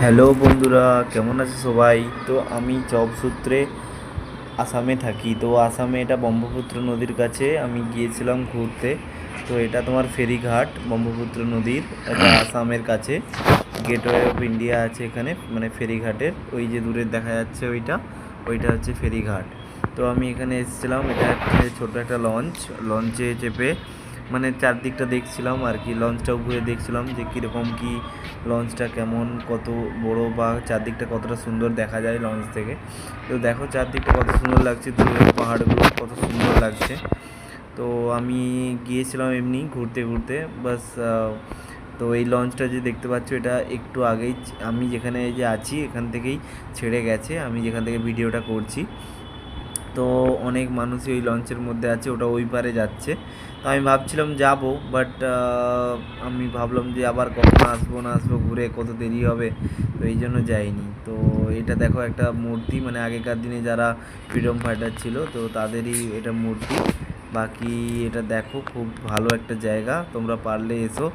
Hello বন্ধুরা কেমন আছে সবাই? তো আমি জব সূত্রে আসামে থাকি। তো আসামে এটা ব্রহ্মপুত্র নদীর কাছে। আমি গিয়েছিলাম ঘুরতে। তো এটা তোমার ফেরিঘাট ব্রহ্মপুত্র নদীর। এটা আসামের কাছে। গেটওয়ে অফ ইন্ডিয়া আছে এখানে মানে ফেরিঘাটের। ওই যে দূরে দেখা যাচ্ছে ওইটা। ওইটা হচ্ছে ফেরিঘাট। তো আমি এখানে এসেছিলাম। এটা হচ্ছে ছোটো একটা লঞ্চ। লঞ্চে চেপে মানে চারদিকটা দেখছিলাম আর কি লঞ্চটাও ঘুরে দেখছিলাম যে কীরকম কী লঞ্চটা কেমন, কত বড় বা চারদিকটা কতটা সুন্দর দেখা যায় লঞ্চ থেকে। তো দেখো চারদিকটা কত সুন্দর লাগছে, দূরের পাহাড়গুলো কত সুন্দর লাগছে। তো আমি গিয়েছিলাম এমনি ঘুরতে ঘুরতে, বাস তো এই লঞ্চটা যে দেখতে পাচ্ছ এটা একটু আগেই আমি যেখানে যে আছি এখান থেকেই ছেড়ে গেছে, আমি যেখান থেকে ভিডিওটা করছি। তো অনেক মানুষই ওই লঞ্চের মধ্যে আছে, ওটা ওই পারে যাচ্ছে। তো আমি ভাবছিলাম যাব বাট আমি ভাবলাম যে আবার কখন আসব, না আসব, ঘুরে কত দেরি হবে, তো এই জন্য যাইনি। তো এটা দেখো একটা মূর্তি মানে আগেকার দিনে যারা ফ্রিডম ফাইটার ছিল, তো তাদেরই এটা মূর্তি। বাকি এটা দেখো, খুব ভালো একটা জায়গা, তোমরা পারলে এসো।